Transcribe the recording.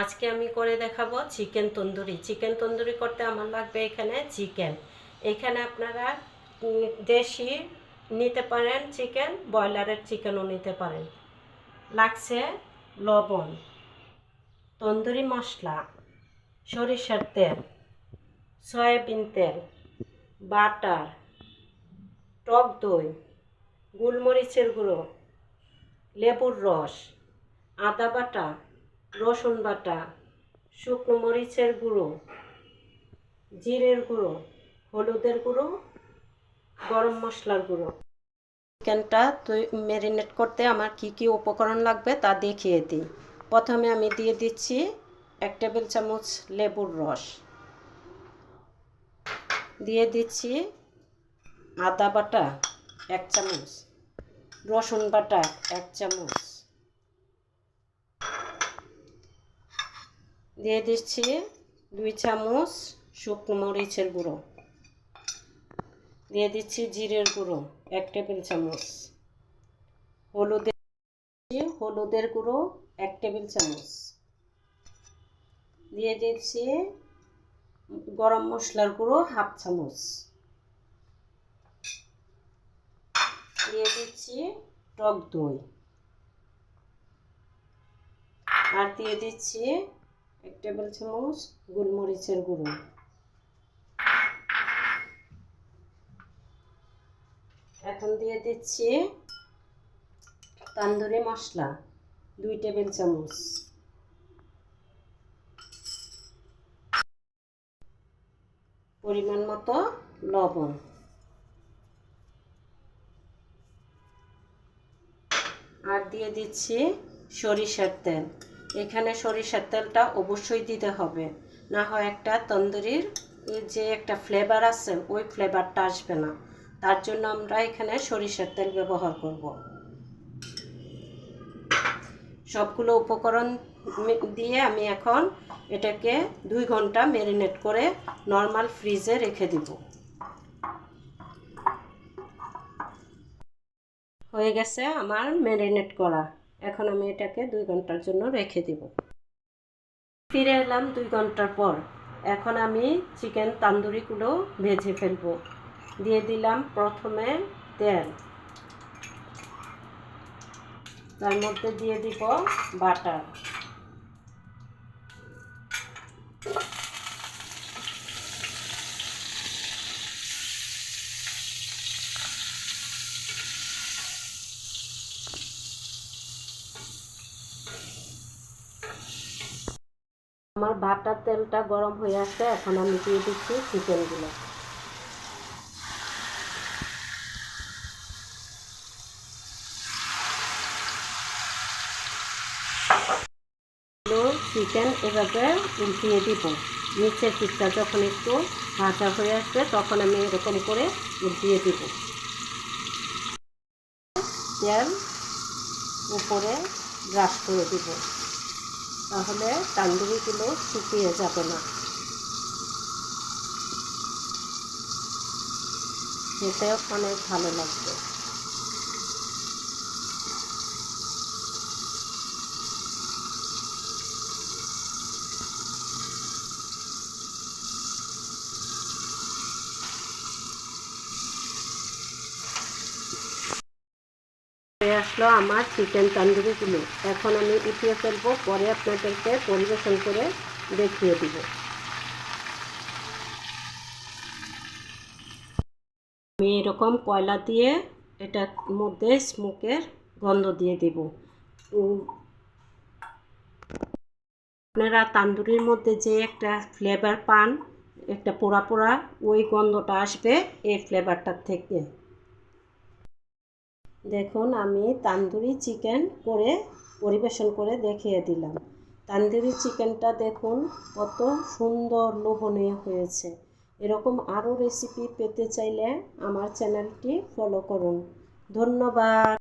আজকে আমি করে দেখাবো চিকেন তন্দুরি। চিকেন তন্দুরি করতে আমার লাগবে এখানে চিকেন। এখানে আপনারা দেশি নিতে পারেন চিকেন, ব্রয়লারের চিকেনও নিতে পারেন। লাগছে লবণ, তন্দুরি মশলা, সরিষার তেল, সয়াবিন তেল, বাটার, টক দই, গোলমরিচের গুঁড়ো, লেবুর রস, আদা বাটা রসুন বাটা, শুকনো মরিচের গুঁড়ো, জিরের গুঁড়ো, হলুদের গুঁড়ো, গরম মশলার গুঁড়ো। চিকেনটা তুই ম্যারিনেট করতে আমার কি কি উপকরণ লাগবে তা দেখিয়ে দিই। প্রথমে আমি দিয়ে দিচ্ছি এক টেবিল চামচ লেবুর রস। দিয়ে দিচ্ছি আদা বাটা এক চামচ, রসুন বাটা এক চামচ দিয়ে দিচ্ছি দুই চামচ শুকনো মরিচের গুঁড়ো। দিয়ে দিচ্ছি জিরের গুঁড়ো, এক টেবিল চামচ। হলুদের হলুদের গুঁড়ো, এক টেবিল চামচ। দিয়ে দিচ্ছি গরম মশলার গুঁড়ো, হাফ চামচ। দিয়ে দিচ্ছি টক দই। আর দিয়ে দিচ্ছি এক টেবিল চামচ গোলমরিচের গুঁড়ো। এখন দিয়ে দিচ্ছি তান্দুরি মশলা, দুই টেবিল চামচ। পরিমাণ মতো লবণ। আর দিয়ে দিচ্ছি সরিষার তেল। এখানে সরিষার তেলটা অবশ্যই দিতে হবে। না হয় একটা তন্দুরির যে একটা ফ্লেভার আছে, ওই ফ্লেভারটা আসবে না। তার জন্য আমরা এখানে সরিষার তেল ব্যবহার করব। সবগুলো উপকরণ দিয়ে আমি এখন এটাকে দুই ঘণ্টা ম্যারিনেট করে নর্মাল ফ্রিজে রেখে দিব। হয়ে গেছে আমার ম্যারিনেট করা। এখন আমি এটাকে দুই ঘণ্টার জন্য রেখে দিব। ফিরে এলাম দুই ঘণ্টার পর। এখন আমি চিকেন তান্দুরিগুলো ভেজে ফেলব। দিয়ে দিলাম প্রথমে তেল। তার মধ্যে দিয়ে দিব বাটার। আমার বাটার তেলটা গরম হয়ে আসছে, এখন আমি দিয়ে দিচ্ছি চিকেনগুলো। চিকেন এভাবে উল্টিয়ে দিব। নিচের পিঠটা যখন একটু ভাজা হয়ে আসবে, তখন আমি এরকম করে উল্টিয়ে দিব। তেল উপরে ব্রাশ করে দিব। তাহলে তান্দুরিগুলো শুকিয়ে যাবে না। খেতে অনেক ভালো লাগবে। আসলো আমার চিকেন তান্দুরিগুলো। এখন আমি উঠিয়ে ফেলব, পরে আপনাদেরকে পরিবেশন করে দেখিয়ে দিব। আমি এরকম কয়লা দিয়ে এটার মধ্যে স্মোকের গন্ধ দিয়ে দেব। আপনারা তান্দুরির মধ্যে যে একটা ফ্লেভার পান, একটা পোড়া পোড়া, ওই গন্ধটা আসবে এই ফ্লেভারটার থেকে। দেখুন, আমি তান্দুরি চিকেন করে পরিবেশন করে দেখিয়ে দিলাম। তান্দুরি চিকেনটা দেখুন, কত সুন্দর লোভনীয় হয়েছে। এরকম আরও রেসিপি পেতে চাইলে আমার চ্যানেলটি ফলো করুন। ধন্যবাদ।